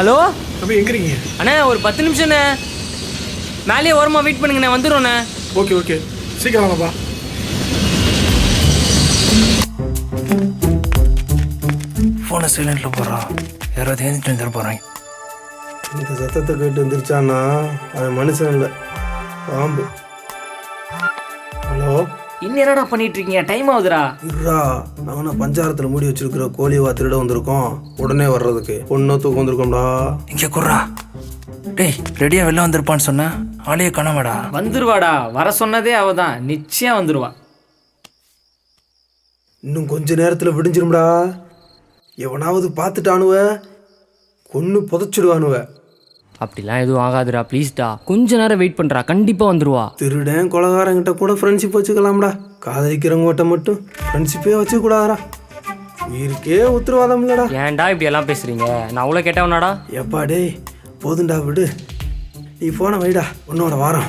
Hello? தம்பி எங்க இருக்கீங்க? அண்ணே ஒரு பத்து நிமிஷம்ண்ணே. மேலேயே ஓரமாக வெயிட் பண்ணுங்கண்ணே வந்துடும்ண்ணே ஓகே ஓகே. சீக்கிரம் வாங்கப்பா. ஃபோனை சைலண்டில் போடுறான் யாராவது எழுந்துட்டு வந்துட போகிறாங்க இந்த சத்தத்தை கேட்டு எந்திரிச்சான்னா அவன் மனுஷன் இல்லை. பாம்பு. இன்னும் என்னடா பண்ணிட்டு இருக்கீங்க? டைம் ஆகுதுடா. இருடா நாங்கள் பஞ்சாரத்தில் மூடி வச்சிருக்கிற கோழிவா திருட வந்திருக்கோம். உடனே வர்றதுக்கு. பொண்ணோ தூக்கம் வந்திருக்கோம்டா. இங்கே குர்றா டேய் ரெடியாக வெளில வந்திருப்பான்னு சொன்னேன் ஆளையே காணாமடா. வந்துருவாடா. வர சொன்னதே அவ தான் நிச்சயம் வந்துருவா. இன்னும் கொஞ்ச நேரத்தில் விடிஞ்சிரும்டா. எவனாவது பார்த்துட்டானுவ கொன்று புதைச்சிடுவானுவ. அப்படிலாம் எதுவும் ஆகாதுடா ப்ளீஸ்டா கொஞ்ச நேரம் வெயிட் பண்ணுறா கண்டிப்பாக வந்துருவா. திருடன் கொலகாரங்கிட்ட கூட ஃப்ரெண்ட்ஷிப் வச்சுக்கலாம்டா. காதலிக்கிறவங்ககிட்ட மட்டும் ஃப்ரெண்ட்ஷிப்பே வச்சுக்கூடாதா உயிருக்கே உத்தரவாதம் இல்லைடா ஏன்டா இப்படி எல்லாம் பேசுறீங்க? நான் அவ்வளோ கேட்டவனாடா? எப்பா டேய் போதுண்டா விடு. நீ போன வைடா உன்னோட வாரம்.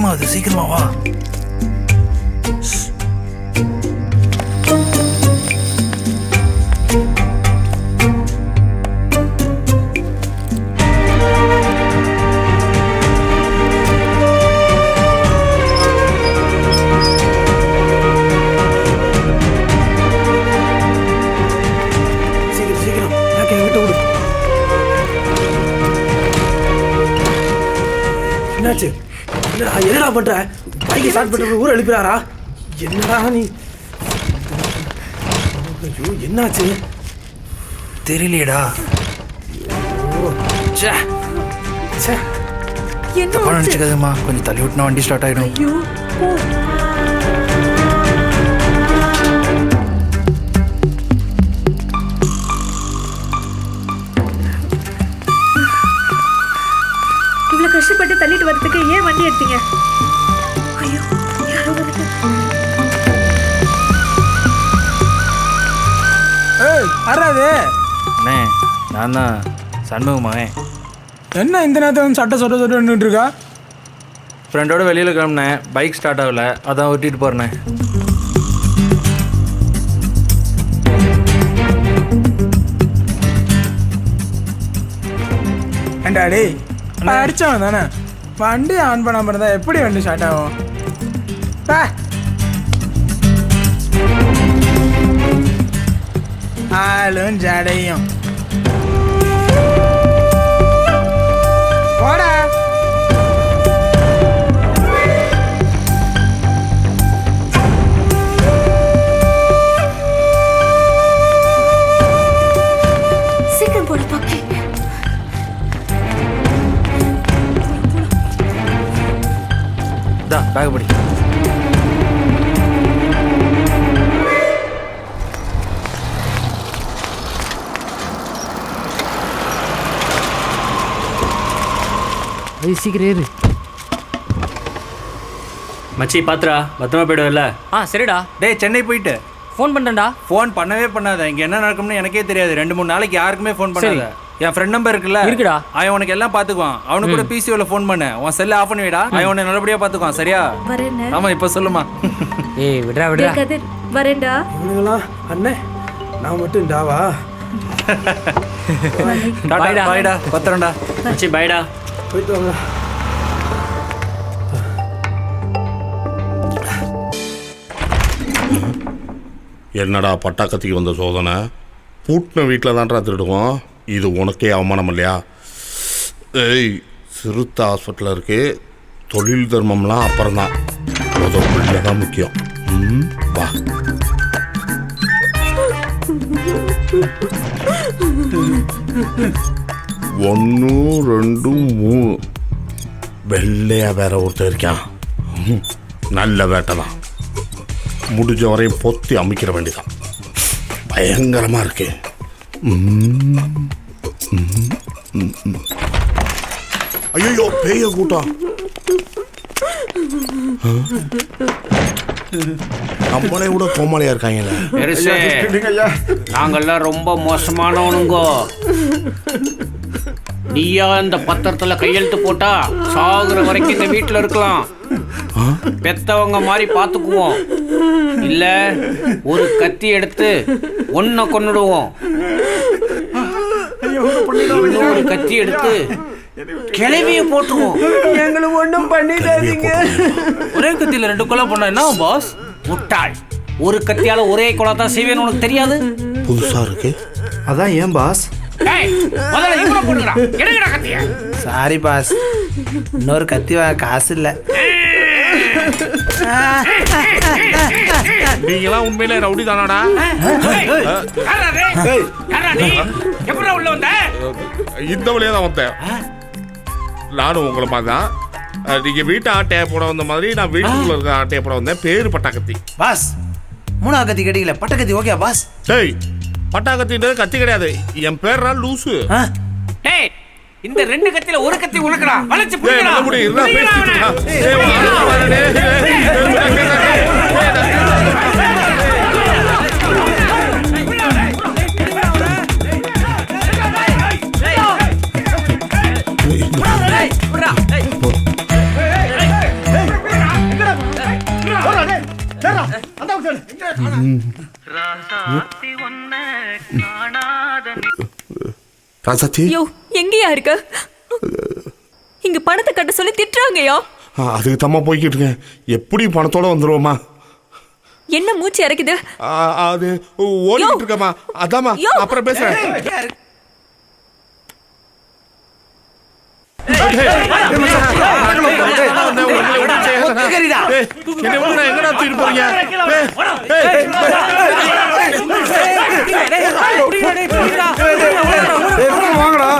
டைம் ஆகுது சீக்கிரமா வா. என்னாச்சு? என்னடா என்னடா பண்ற? பைக்கை ஸ்டார்ட் பண்ற ஊர் எழுப்பிறாரா என்னடா நீ? ஐயோ என்னாச்சு? தெரியலையேடா. ச்சே. ச்சே. தப்பா நினச்சிக்காதுமா கொஞ்சம் தள்ளி விட்டுனா வண்டி ஸ்டார்ட் ஆகிடும் இவ்வளவு கஷ்டப்பட்டு தள்ளிட்டு வரதுக்கு ஏன் வண்டி எடுத்தீங்க? ஐயோ யாரோ ஏய் அண்ணே நான் தான் சண்முகமாவேன். என்ன இந்த நேரத்தில் வந்து சட்டை சொட்ட சொட்ட நின்றுட்டு இருக்கா ஃப்ரெண்டோட வெளியில் கிளம்புனேன். பைக் ஸ்டார்ட் ஆகல. அதான் ஓட்டிட்டு போறேனே. ஏண்டா டேய் அடிச்சவன் தானே வண்டி ஆன் பண்ணாம இருந்தா எப்படி வண்டி ஸ்டார்ட் ஆகும் ஆளும் ஜடையும் பேக் படி அது சீக்கிரம் ஏறு. மச்சி பாத்ரா பத்திரமா போயிடுவல்ல ஆ சரிடா. டேய் சென்னை போயிட்டு. ஃபோன் பண்ணுறேன்டா ஃபோன் பண்ணவே பண்ணாத. இங்க என்ன நடக்கும்னு எனக்கே தெரியாது. ரெண்டு மூணு நாளைக்கு யாருக்குமே ஃபோன் பண்ணாத. என் ஃப்ரெண்ட் நம்பர் இருக்குல்ல? இருக்குடா. அவன் உனக்கு எல்லாம் பாத்துக்குவான். அவனுக்கு கூட பிசிஓல ஃபோன் பண்ண. உன் செல்ல ஆஃப் பண்ணி விடா அவன் உன்னை நல்லபடியா பாத்துக்குவான். சரியா? வரேன்னு ஆமா இப்ப சொல்லுமா. ஏய் விட்றா விட்றா. கதிர் வரேன்டா இவனுங்களாம் அண்ணே நான் மட்டும் டாவா டாடா Bye டா. பாய்டா பத்திரம்டா. மச்சி பாய்டா. போயிட்டு வாங்க. என்னடா பட்டாக்கத்திக்கு வந்த சோதனை? பூட்டின வீட்டில் தான்டா திருடுவோம் இது உனக்கே அவமானம் இல்லையா? ஏய் சிறுத்தை ஹாஸ்பிட்டலில் இருக்கு தொழில் தர்மம்லாம் அப்புறம்தான். முதல் பிள்ளை தான் முக்கியம். ம் வா. ஒன்று ரெண்டு மூணு. வெள்ளையாக வேற ஒருத்தர் இருக்கான். நல்ல வேட்டை தான். முடிஞ்ச வரையும் பொத்தி அமைக்கிற வேண்டிதான் பயங்கரமாக இருக்கு. ஐயோ பேய கூட்டம்? நம்மளை விட கோமாளியா இருக்காங்கல்ல பெருசு நாங்கெல்லாம் ரொம்ப மோசமானவனுங்கோ. நீயா இந்த பத்திரத்துல கையெழுத்து போட்டா சாகுற வரைக்கும் இந்த வீட்டுல இருக்கலாம். பெத்தவங்க மாதிரி பாத்துக்குவோம். இல்ல ஒரு கத்தி எடுத்து ஒன்ன கொன்னுடுவோம். இன்னொரு கத்தி எடுத்து கிளவிய போட்டுருவோம். எங்களுக்கு ஒன்றும் பண்ணிடாதீங்க. ஒரே கத்தியில ரெண்டு கொலை பண்ணா என்ன பாஸ் முட்டாள். ஒரு கத்தியால ஒரே கொலை தான் செய்வேன்னு உனக்கு தெரியாது? புதுசா இருக்கு. அதான் ஏன் பாஸ் சாரி பாஸ் இன்னொரு கத்தி வாங்க காசு இல்லை. நீங்களாம் உண்மையிலே ரவுடி தானாடா எப்படிடா உள்ள வந்த? இந்த வழியா தான் வந்தேன். நானும் உங்களை மாதிரி தான். நீங்க வீட்டு ஆட்டையை போட வந்த மாதிரி நான் வீட்டுக்குள்ள இருக்க ஆட்டையை போட வந்தேன். பேரு பட்டாக்கத்தி. பாஸ் மூணாவது கத்தி கேட்டீங்களே பட்ட கத்தி ஓகே பாஸ். டேய் பட்டாக்கத்தின்றது கத்தி கிடையாது. என் பேர்ரா லூசு. டேய் இந்த ரெண்டு கத்தியில ஒரு கத்தி உனக்குடா. வளைச்சு டேய் ராசாத்தி. யோ எங்கேயா இருக்க? இங்க பணத்தை கட்ட சொல்லி திட்டுறாங்கயா அதுக்கு தம்மா போய்கிட்டு இருக்கேன். எப்படி பணத்தோட வந்துருவோமா என்ன மூச்சு இறக்குது அது ஓடிக்கிட்டு இருக்கமா அதாம்மா யோ. அப்புறம் பேசுறேன். சோகரிடா என்ன ஊரு எங்கடா தூக்கிட்டு போறீங்க வாங்கடா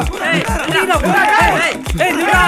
ஏய் நில்லா